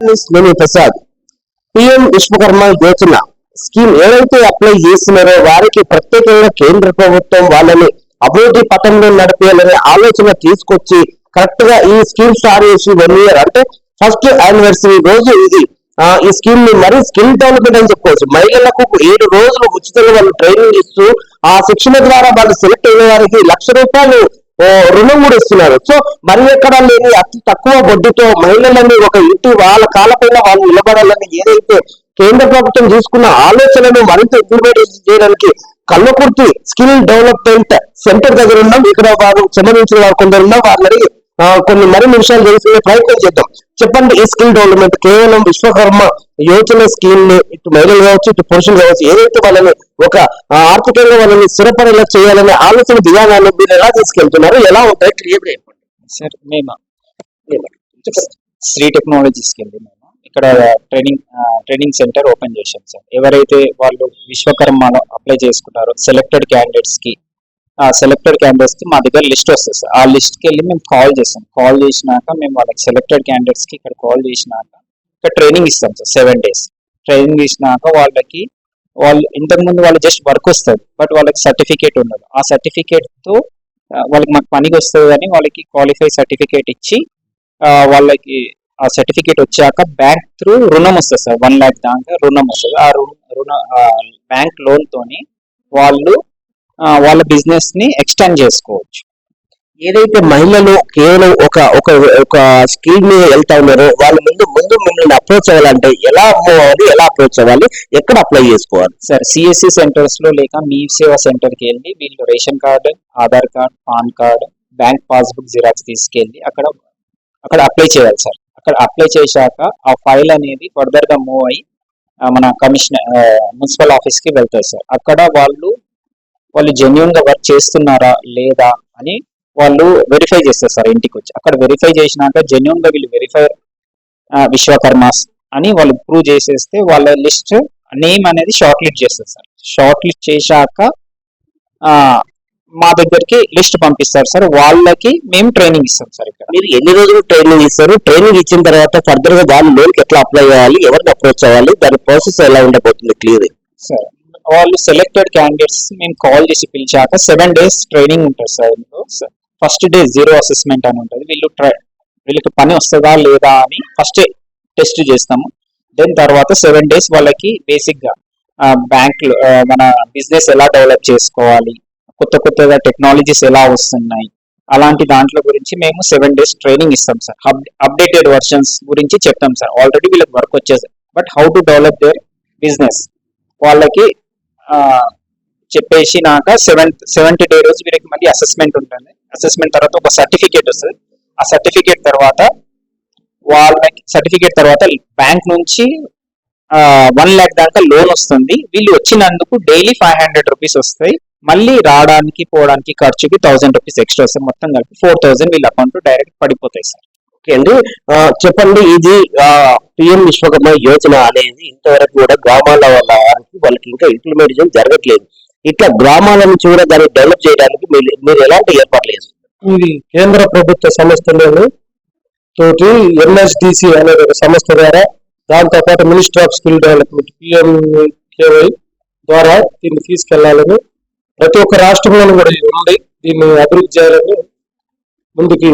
Prasad PM Vishwakarma Yojana scheme ఏదైతే apply చేస్తున్నారో వారికి ప్రత్యేకంగా కేంద్ర ప్రభుత్వం వాళ్ళని అభివృద్ధి పథంలో నడిపేయాలనే ఆలోచన తీసుకొచ్చి కరెక్ట్గా ఈ స్కీమ్ స్టార్ట్ చేసి వన్ ఇయర్ అంటే ఫస్ట్ యానివర్సరీ రోజు ఇది. ఈ స్కీమ్ని మరీ స్కిల్ డెవలప్మెంట్ అని చెప్పుకోవచ్చు. మహిళలకు ఏడు రోజులు ఉచితంగా వాళ్ళు ట్రైనింగ్ ఇస్తూ ఆ శిక్షణ ద్వారా వాళ్ళు సెలెక్ట్ అయిన వారికి లక్ష రూపాయలు రుణం కూడా ఇస్తున్నారు. సో మరి ఎక్కడ లేని అతి తక్కువ వడ్డీతో మహిళలని ఒక ఇంటి వాళ్ళ కాలపైన వాళ్ళు నిలబడాలని ఏదైతే కేంద్ర ప్రభుత్వం తీసుకున్న ఆలోచనను మరింత ఇంప్లిమెంట్ చేయడానికి కళ్ళకుర్తి స్కిల్ డెవలప్మెంట్ సెంటర్ దగ్గర ఉన్నాం. ఇక్కడ వారు సంబంధించిన వారు కొందరు ఉన్నాం వారిని కొన్ని మరిన్ని విషయాలు తెలుసుకునే ప్రయత్నం చేద్దాం. చెప్పండి ఈ స్కిల్ డెవలప్మెంట్ కేవలం విశ్వకర్మ యోజన స్కీమ్ని ఇటు మహిళలు కావచ్చు ఇటు పురుషులు కావచ్చు ఏదైతే వాళ్ళని ఒక ఆర్థికంగా వాళ్ళని స్థిరపడేలా చేయాలనే ఆలోచన విధానాలు మీరు ఎలా తీసుకెళ్తున్నారు? ఎలా ఉంటాయి? క్లియర్ సార్ మేము? శ్రీ టెక్నాలజీస్కి వెళ్ళి మేము? ఇక్కడ ట్రైనింగ్ ట్రైనింగ్ సెంటర్ ఓపెన్ చేశాం సార్. ఎవరైతే వాళ్ళు విశ్వకర్మలో అప్లై చేసుకున్నారో సెలెక్టెడ్ క్యాండిడేట్స్కి ఆ సెలెక్టెడ్ క్యాండిడేట్స్కి మా దగ్గర లిస్ట్ వస్తుంది సార్. ఆ లిస్ట్కి వెళ్ళి మేము కాల్ చేస్తాం. కాల్ చేసినాక మేము వాళ్ళకి సెలెక్టెడ్ క్యాండిడేట్స్కి ఇక్కడ కాల్ చేసినాక ఇక్కడ ట్రైనింగ్ ఇస్తాం సార్ సెవెన్ డేస్ ట్రైనింగ్ ఇచ్చినాక వాళ్ళకి వాళ్ళు ఇంతకుముందు వాళ్ళు జస్ట్ వర్క్ వస్తుంది బట్ వాళ్ళకి సర్టిఫికేట్ ఉండదు. ఆ సర్టిఫికేట్తో వాళ్ళకి మాకు పనికి వస్తుంది అని వాళ్ళకి క్వాలిఫై సర్టిఫికేట్ ఇచ్చి వాళ్ళకి ఆ సర్టిఫికేట్ వచ్చాక బ్యాంక్ త్రూ రుణం వస్తుంది సార్. వన్ ల్యాక్ దాకా రుణం వస్తుంది. ఆ రుణ రుణ బ్యాంక్ లోన్ తోని వాళ్ళు వాళ్ళ బిజినెస్ని ఎక్స్టెండ్ చేసుకోవచ్చు. ఏదైతే మహిళలు కేవలం ఒక ఒక ఒక స్కీమ్ మీద వెళ్తా ఉన్నారో వాళ్ళ ముందు ముందు మిమ్మల్ని అప్రోచ్ అవ్వాలంటే ఎలా మూవ్ అవ్వాలి ఎలా అప్రోచ్ అవ్వాలి ఎక్కడ అప్లై చేసుకోవాలి? సార్ సిఎస్సి సెంటర్స్లో లేక మీ సేవా సెంటర్కి వెళ్ళి వీళ్ళు ration card Aadhaar card PAN card bank passbook xerox తీసుకెళ్ళి అక్కడ అక్కడ అప్లై చేయాలి సార్ అక్కడ అప్లై చేశాక ఆ ఫైల్ అనేది ఫర్దర్గా మూవ్ అయ్యి మన కమిషనర్ మున్సిపల్ ఆఫీస్కి వెళ్తాయి సార్ అక్కడ వాళ్ళు వాళ్ళు జెన్యున్గా వర్క్ చేస్తున్నారా లేదా అని వాళ్ళు వెరిఫై చేస్తారు సార్ ఇంటికి వచ్చి అక్కడ వెరిఫై చేసినాక జెన్యున్గా వీళ్ళు వెరిఫై విశ్వకర్మాస్ అని వాళ్ళు ప్రూవ్ చేసేస్తే వాళ్ళ లిస్ట్ నేమ్ అనేది షార్ట్ లిస్ట్ చేస్తారు సార్. షార్ట్ లిస్ట్ చేశాక మా దగ్గరికి లిస్ట్ పంపిస్తారు సార్. వాళ్ళకి మేము ట్రైనింగ్ ఇస్తాం సార్ ఇక్కడ. మీరు ఎన్ని రోజులు ట్రైనింగ్ ఇస్తారు? ట్రైనింగ్ ఇచ్చిన తర్వాత ఫర్దర్గా వాళ్ళు లోన్ ఎట్లా అప్లై అవ్వాలి? ఎవరిని అప్రోచ్ అవ్వాలి? దాని ప్రాసెస్ ఎలా ఉండబోతుంది? క్లియర్ సార్ వాళ్ళు సెలెక్టెడ్ క్యాండిడేట్స్ మేము కాల్ చేసి పిలిచాక సెవెన్ డేస్ ట్రైనింగ్ ఉంటుంది సార్ ఇందులో. ఫస్ట్ డే జీరో అసెస్మెంట్ అని ఉంటుంది. వీళ్ళు ట్రై వీళ్ళకి పని వస్తుందా లేదా అని ఫస్ట్ టెస్ట్ చేస్తాము. దెన్ తర్వాత సెవెన్ డేస్ వాళ్ళకి బేసిక్గా బ్యాంక్ మన బిజినెస్ ఎలా డెవలప్ చేసుకోవాలి కొత్త కొత్తగా టెక్నాలజీస్ ఎలా వస్తున్నాయి అలాంటి దాంట్లో గురించి మేము సెవెన్ డేస్ ట్రైనింగ్ ఇస్తాం సార్. అప్డేటెడ్ వర్షన్స్ గురించి చెప్తాం సార్. ఆల్రెడీ వీళ్ళకి వర్క్ వచ్చేసారు but how to develop their business వాళ్ళకి చెప్పేసినాక సెవెంత్ సెవెంటీ డే రోజు వీరికి మళ్ళీ అసెస్మెంట్ ఉంటుంది. అసెస్మెంట్ తర్వాత ఒక సర్టిఫికేట్ వస్తుంది. ఆ సర్టిఫికేట్ తర్వాత వాళ్ళకి సర్టిఫికేట్ తర్వాత బ్యాంక్ నుంచి వన్ ల్యాక్ దాకా లోన్ వస్తుంది. వీళ్ళు వచ్చినందుకు డైలీ ఫైవ్ హండ్రెడ్ రూపీస్ వస్తాయి. మళ్ళీ రావడానికి పోవడానికి ఖర్చుకి థౌసండ్ రూపీస్ ఎక్స్ట్రా వస్తాయి. మొత్తం కలిపి ఫోర్ థౌసండ్ వీళ్ళ అకౌంట్ డైరెక్ట్ పడిపోతాయి సార్. ఓకే అండి. చెప్పండి ఇది పిఎం విశ్వకర్మ యోజన అనేది ఇంతవరకు కూడా గ్రామాల వాళ్ళ వారికి వాళ్ళకి ఇంకా ఇంప్లిమెంటేషన్ జరగట్లేదు. ఇట్లా గ్రామాలను చూడ కూడా దాన్ని డెవలప్ చేయడానికి మీరు మీరు ఎలాంటి ఏర్పాట్లు చేస్తున్నారు? ఇది కేంద్ర ప్రభుత్వ సంస్థలోను తోటి ఎన్ఎస్డిసి అనే ఒక సంస్థ ద్వారా దాంతో పాటు minister of skill development PMKVY ద్వారా దీన్ని తీసుకెళ్ళాలని ప్రతి ఒక్క రాష్ట్రంలోనూ కూడా ఇది ఉంది. దీన్ని అభివృద్ధి చేయాలని ముందుకి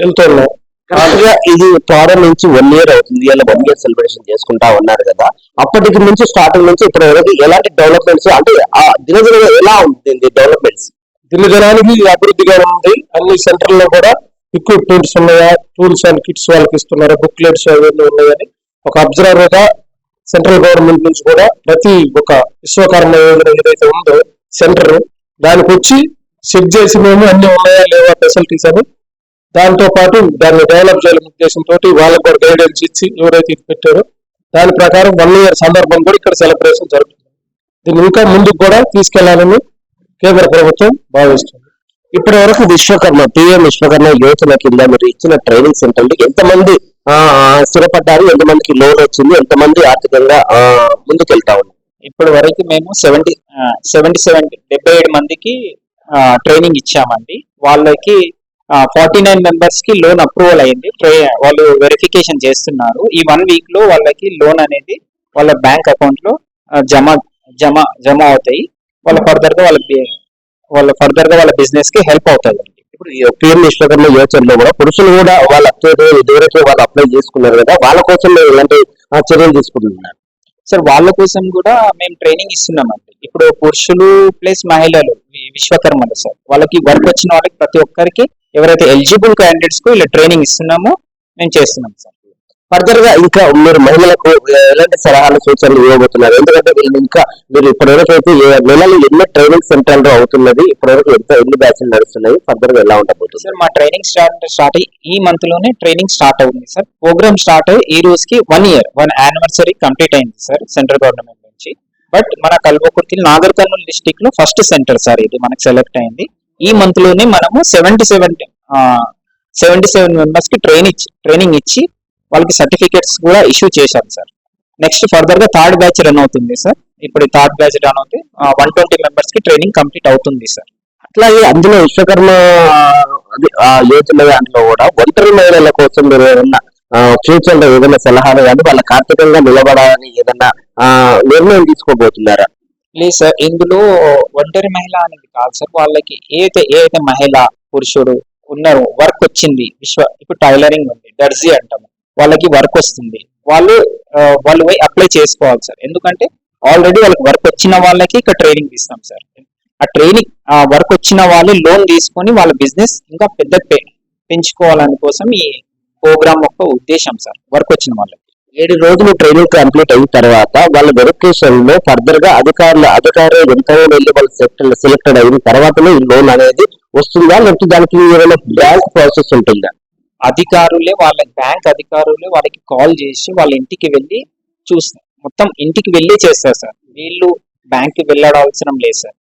వెళ్తున్నాం. కరెక్ట్ ఇది ప్రారంభించి వన్ ఇయర్ అవుతుంది. ఇలా వన్ ఇయర్ సెలబ్రేషన్ చేసుకుంటా ఉన్నారు కదా. అప్పటికి నుంచి స్టార్టింగ్ నుంచి ఇప్పటి వరకు ఎలాంటి డెవలప్మెంట్స్ అంటే ఆ దినదిన ఎలా ఉంటుంది డెవలప్మెంట్స్ దినదినానికి అభివృద్ధిగా ఉంది. అన్ని సెంటర్లో కూడా ఎక్విప్మెంట్స్ ఉన్నాయా? టూల్స్ అండ్ కిట్స్ వాళ్ళకి ఇస్తున్నారా? బుక్లెట్స్ అవన్నీ ఉన్నాయని ఒక అబ్జర్వర్గా సెంట్రల్ గవర్నమెంట్ నుంచి కూడా ప్రతి ఒక విశ్వకర్మ యోజన ఏదైతే ఉందో సెంటర్ దానికి వచ్చి చెక్ చేసి మేము అన్ని ఉన్నాయా లేవా ఫెసిలిటీస్ అని దాంతో పాటు దాన్ని డెవలప్ చేయాలనే ఉద్దేశంతో వాళ్ళకు కూడా గైడెన్స్ ఇచ్చి ఎవరైతే ఇది పెట్టారో దాని ప్రకారం వన్ ఇయర్ సందర్భం కూడా ఇక్కడ సెలబ్రేషన్ జరుగుతుంది. దీన్ని ఇంకా ముందుకు కూడా తీసుకెళ్ళాలని కేంద్ర ప్రభుత్వం భావిస్తుంది. ఇప్పటి వరకు విశ్వకర్మ పిఎం విశ్వకర్మ యోజన కింద మీరు ఇచ్చిన ట్రైనింగ్ సెంటర్ ఎంతమంది స్థిరపడ్డారు ఎంతమందికి లోన్ వచ్చింది ఎంతమంది ఆర్థికంగా ముందుకెళ్తా ఉన్నారు? ఇప్పటి వరకు మేము సెవెంటీ సెవెంటీ సెవెంటీ డెబ్బై ఏడు మందికి ట్రైనింగ్ ఇచ్చామండి. వాళ్ళకి ఫార్టీ నైన్ మెంబర్స్కి లోన్ అప్రూవల్ అయింది. వాళ్ళు వెరిఫికేషన్ చేస్తున్నారు. ఈ వన్ వీక్లో వాళ్ళకి లోన్ అనేది వాళ్ళ బ్యాంక్ అకౌంట్లో జమ జమ జమ అవుతాయి. వాళ్ళ ఫర్దర్గా వాళ్ళ వాళ్ళ ఫర్దర్గా వాళ్ళ బిజినెస్కి హెల్ప్ అవుతుంది ఇప్పుడు పిఎం విశ్వకర్మ యోచనలో కూడా పురుషులు కూడా వాళ్ళ ఇదివరకే వాళ్ళు అప్లై చేసుకున్నారు కదా వాళ్ళ కోసం మీరు ఇలాంటి చర్యలు తీసుకుంటున్నారు సార్ వాళ్ళ కోసం కూడా మేము ట్రైనింగ్ ఇస్తున్నామండి. ఇప్పుడు పురుషులు ప్లస్ మహిళలు విశ్వకర్మలు సార్. వాళ్ళకి వర్క్ వచ్చిన వాళ్ళకి ప్రతి ఒక్కరికి ఎవరైతే ఎలిజిబుల్ క్యాండిడేట్స్కు ఇలా ట్రైనింగ్ ఇస్తున్నామో మేము చేస్తున్నాం సార్. ఫర్దర్గా ఇంకా మీరు మహిళలకు ఎలాంటి సలహాలు సూచనలు ఇవ్వబోతున్నారు? ఎందుకంటే వీళ్ళు ఇంకా మీరు ఇప్పటివరకు అయితే నెలలు ఎన్నో ట్రైనింగ్ సెంటర్లు అవుతున్నది ఇప్పటివరకు ఎంత ఎన్ని బ్యాచ్లు నడుస్తున్నాయి ఫర్దర్గా ఎలా ఉండబోతుంది? సార్ మా ట్రైనింగ్ స్టార్ట్ స్టార్ట్ అయ్యి ఈ మంత్లోనే ట్రైనింగ్ స్టార్ట్ అవుతుంది సార్. ప్రోగ్రామ్ స్టార్ట్ అయ్యి ఈ రోజుకి one year one anniversary complete అయింది సార్ సెంట్రల్ గవర్నమెంట్ నుంచి. బట్ మన కల్వకుర్తి నాగర్ కర్నూలు డిస్టిక్లో ఫస్ట్ సెంటర్ సార్ ఇది మనకు సెలెక్ట్ అయింది. ఈ మంత్లోనే మనము సెవెంటీ సెవెన్ సెవెంటీ సెవెన్ మెంబర్స్కి ట్రైన్ ఇచ్చి ట్రైనింగ్ ఇచ్చి వాళ్ళకి సర్టిఫికేట్స్ కూడా ఇష్యూ చేశాం సార్ నెక్స్ట్ ఫర్దర్గా థర్డ్ బ్యాచ్ రన్ అవుతుంది సార్ ఇప్పుడు థర్డ్ బ్యాచ్ రన్ అవుతుంది వన్ ట్వంటీ మెంబర్స్కి ట్రైనింగ్ కంప్లీట్ అవుతుంది సార్ అట్లాగే అందులో విశ్వకర్మ యోచన దాంట్లో కూడా ఒంటరి మహిళల కోసం మీరు ఏదన్నా ఫ్యూచర్లో ఏదైనా సలహాలు కానీ వాళ్ళ కార్తీకంగా నిలబడాలని ఏదన్నా నిర్ణయం తీసుకోబోతున్నారా? లేదు సార్ ఇందులో ఒంటరి మహిళ అనేది కాదు సార్. వాళ్ళకి ఏదైతే ఏదైతే మహిళ పురుషుడు ఉన్నారో వర్క్ వచ్చింది విశ్వ ఇప్పుడు టైలరింగ్ ఉంది దర్జీ అంటాము. వాళ్ళకి వర్క్ వస్తుంది. వాళ్ళు వాళ్ళు పోయి అప్లై చేసుకోవాలి సార్. ఎందుకంటే ఆల్రెడీ వాళ్ళకి వర్క్ వచ్చిన వాళ్ళకి ఇక్కడ ట్రైనింగ్ ఇస్తాం సార్. ఆ ట్రైనింగ్ ఆ వర్క్ వచ్చిన వాళ్ళు లోన్ తీసుకొని వాళ్ళ బిజినెస్ ఇంకా పెద్ద పెంచుకోవాలని కోసం ఈ ప్రోగ్రామ్ యొక్క ఉద్దేశం సార్ వర్క్ వచ్చిన వాళ్ళకి. ఏడు రోజులు ట్రైనింగ్ కంప్లీట్ అయిన తర్వాత వాళ్ళ వెరిఫికేషన్లో ఫర్దర్గా అధికారులు అధికారులు ఎంతో వెళ్ళి వాళ్ళు సెలెక్ట్ సెలెక్టెడ్ అయిన తర్వాతనే ఈ లోన్ అనేది వస్తుందా? లేకపోతే దానికి ఏమైనా బ్యాంక్ ప్రాసెస్ ఉంటుందా? అధికారులే వాళ్ళ బ్యాంక్ అధికారులే వాళ్ళకి కాల్ చేసి వాళ్ళ ఇంటికి వెళ్ళి చూస్తారు. మొత్తం ఇంటికి వెళ్ళి చేస్తారు సార్. వీళ్ళు బ్యాంక్కి వెళ్ళడాల్సిన లేదు సార్.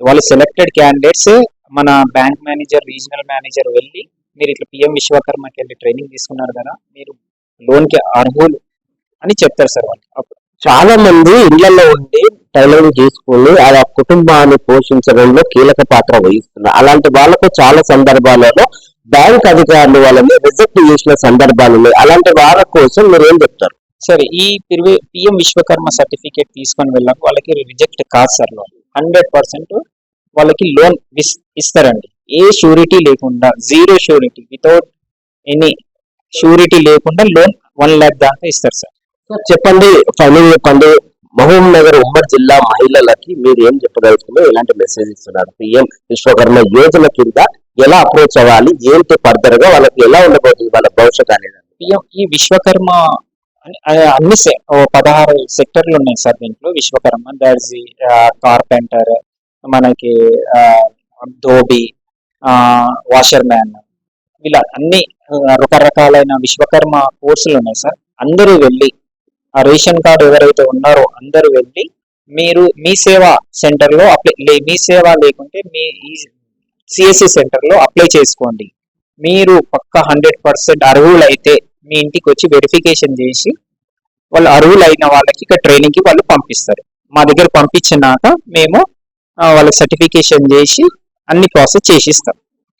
వాళ్ళు సెలెక్టెడ్ క్యాండిడేట్స్ మన బ్యాంక్ మేనేజర్ రీజనల్ మేనేజర్ వెళ్ళి మీరు ఇట్లా పిఎం విశ్వకర్మకి వెళ్ళి ట్రైనింగ్ తీసుకున్నారు కదా మీరు లోన్కి అర్హులు అని చెప్తారు సార్ వాళ్ళు. అప్పుడు చాలా మంది ఇళ్ళలో ఉండి టైలరింగ్ చేసుకుని ఆ కుటుంబాన్ని పోషించడంలో కీలక పాత్ర వహిస్తున్నారు. అలాంటి వాళ్ళకు చాలా సందర్భాలలో బ్యాంక్ అధికారులు వాళ్ళని రిజెక్ట్ చేసిన సందర్భాలు ఉన్నాయి అలాంటి వాళ్ళ కోసం మీరు ఏం చెప్తారు? సరే ఈ పిఎం విశ్వకర్మ సర్టిఫికేట్ తీసుకొని వెళ్ళాక వాళ్ళకి రిజెక్ట్ కాదు సార్ లోన్. హండ్రెడ్ పర్సెంట్ వాళ్ళకి లోన్ ఇస్తారండి. ఏ షూరిటీ లేకుండా zero surety without any surety లేకుండా లోన్ వన్ ల్యాక్ దాకా ఇస్తారు సార్ సార్. చెప్పండి ఫైనల్ చెప్పండి. మహబూబ్ నగర్ ఉమ్మడి జిల్లా మహిళలకి మీరు ఏం చెప్పదలుచుకున్నారు ఎలాంటి మెసేజ్ ఇస్తున్నారు. పిఎం విశ్వకర్మ యోజన కింద ఎలా అప్రోచ్ అవ్వాలి ఏంటి ఫర్దర్గా వాళ్ళకి ఎలా ఉండబోతుంది వాళ్ళ భవిష్యత్ అనేది? పిఎం ఈ విశ్వకర్మ అన్ని సె- పదహారు సెక్టర్లు ఉన్నాయి సార్ దీంట్లో. విశ్వకర్మ దర్జీ కార్పెంటర్ మనకి ధోబి వాషర్ మ్యాన్ ఇలా అన్ని రకరకాలైన విశ్వకర్మ కోర్సులు ఉన్నాయి సార్. అందరూ వెళ్ళి ఆ రేషన్ కార్డు ఎవరైతే ఉన్నారో అందరూ వెళ్ళి మీరు మీ సేవా సెంటర్లో అప్లై లే- మీ సేవ లేకుంటే మీ సిఎస్సి సెంటర్లో అప్లై చేసుకోండి. మీరు పక్క హండ్రెడ్ పర్సెంట్ అర్హులైతే మీ ఇంటికి వచ్చి వెరిఫికేషన్ చేసి వాళ్ళు అర్హులైన వాళ్ళకి ఇక్కడ ట్రైనింగ్కి వాళ్ళు పంపిస్తారు. మా దగ్గర పంపించినాక మేము వాళ్ళకి సర్టిఫికేషన్ చేసి అన్ని ప్రాసెస్ చేసిస్తాం.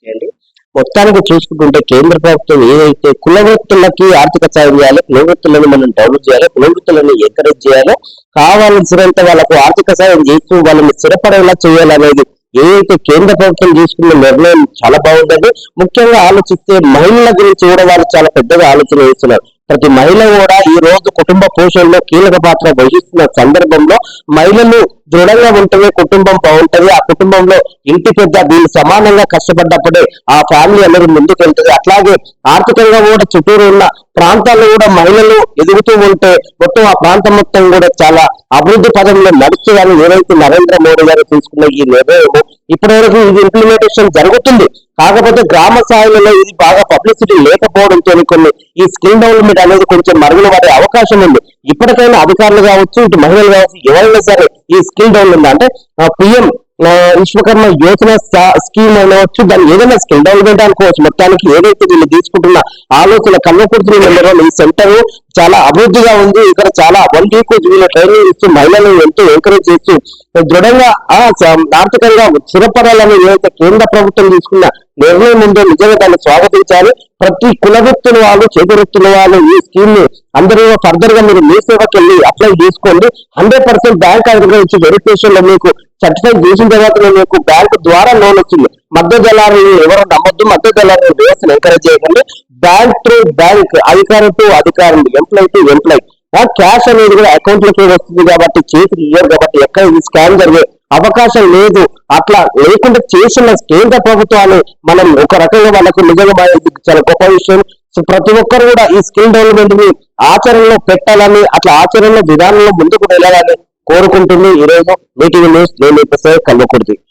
చేయండి. మొత్తానికి చూసుకుంటుంటే కేంద్ర ప్రభుత్వం ఏదైతే కులవృత్తులకి ఆర్థిక సాయం చేయాలి కులవృత్తులను మనం డెవలప్ చేయాలి కులవృత్తులను ఎంకరేజ్ చేయాలి కావాల్సినంత వాళ్ళకు ఆర్థిక సాయం చేస్తూ వాళ్ళని స్థిరపడేలా చేయాలనేది ఏదైతే కేంద్ర ప్రభుత్వం తీసుకున్న నిర్ణయం చాలా బాగుందండి. ముఖ్యంగా ఆలోచిస్తే మహిళల గురించి కూడా వాళ్ళు చాలా పెద్దగా ఆలోచన చేస్తున్నారు. ప్రతి మహిళ కూడా ఈ రోజు కుటుంబ పోషణలో కీలక పాత్ర వహిస్తున్న సందర్భంలో మహిళలు దృఢంగా ఉంటేనే కుటుంబం బాగుంటది. ఆ కుటుంబంలో ఇంటి పెద్ద వీళ్ళు సమానంగా కష్టపడ్డప్పుడే ఆ ఫ్యామిలీ అనేది ముందుకు వెళ్తుంది అట్లాగే ఆర్థికంగా కూడా చుట్టూరు ఉన్న ప్రాంతాల్లో కూడా మహిళలు ఎదుగుతూ ఉంటే మొత్తం ఆ ప్రాంతం మొత్తం కూడా చాలా అభివృద్ధి పదంలో నడుస్తుందని ఏదైతే నరేంద్ర మోడీ గారు తీసుకున్న ఈ నిర్ణయం ఇప్పటివరకు ఇది ఇంప్లిమెంటేషన్ జరుగుతుంది. కాకపోతే గ్రామ స్థాయిలో ఇది బాగా పబ్లిసిటీ లేకపోవడంతో కొన్ని ఈ స్కిల్ డెవలప్మెంట్ అనేది కొంచెం మరుగున పడే అవకాశం ఉంది. ఇప్పటికైనా అధికారులు కావచ్చు ఇటు మహిళలు కావచ్చు ఎవరైనా సరే ఈ స్కిల్ డెవలప్మెంట్ అంటే పిఎం విశ్వకర్మ యోజన స్కీమ్ అనవచ్చు దాన్ని ఏదైనా స్కిల్ డెవలప్మెంట్ అనుకోవచ్చు. మొత్తానికి ఏదైతే వీళ్ళు తీసుకుంటున్న ఆలోచన కల్వకుర్తి ఈ సెంటర్ చాలా అభివృద్ధిగా ఉంది. ఇక్కడ చాలా వన్ వీక్ వీళ్ళు ట్రైనింగ్ ఇస్తూ మహిళలను ఎంతో ఎంకరేజ్ చేస్తూ దృఢంగా ఆర్థికంగా స్థిరపడాలని ఏదైతే కేంద్ర ప్రభుత్వం తీసుకున్న నిర్ణయం ఉందో నిజంగా దాన్ని స్వాగతించాలి. ప్రతి కులవృత్తుల వాళ్ళు చేతివృత్తుల వాళ్ళు ఈ స్కీమ్ని అందరూ ఫర్దర్గా మీరు మీ సేవకి వెళ్ళి అప్లై చేసుకోండి. హండ్రెడ్ పర్సెంట్ బ్యాంక్ అగ్రికల్చర్ వెరిఫికేషన్లో మీకు సర్టిఫై చేసిన తర్వాత మీకు బ్యాంక్ ద్వారా లోన్ వచ్చింది. మధ్య దళారులు ఎవరు నమ్మొద్దు మధ్య దళారులు వేసిన ఎంకరేజ్ చేయకండి. బ్యాంక్ టు బ్యాంక్ అధికారి టు అధికారం ఎంప్లాయ్ టు ఎంప్లాయ్ క్యాష్ అనేది కూడా అకౌంట్లోకి వస్తుంది కాబట్టి చేతికి ఇవ్వరు కాబట్టి ఎక్కడ ఇది స్కామ్ జరిగే అవకాశం లేదు. అట్లా లేకుండా చేసిన కేంద్ర ప్రభుత్వాన్ని మనం ఒక రకంగా వాళ్ళకు నిజంగా చాలా గొప్ప విషయం. సో ప్రతి ఒక్కరు కూడా ఈ స్కిల్ డెవలప్మెంట్ని ఆచరణలో పెట్టాలని అట్లా ఆచరణలో విధానంలో ముందుకు వెళ్ళాలని కోరుకుంటుంది. ఈ రోజు మీటింగ్ న్యూస్ నేను కల్వకుర్తి.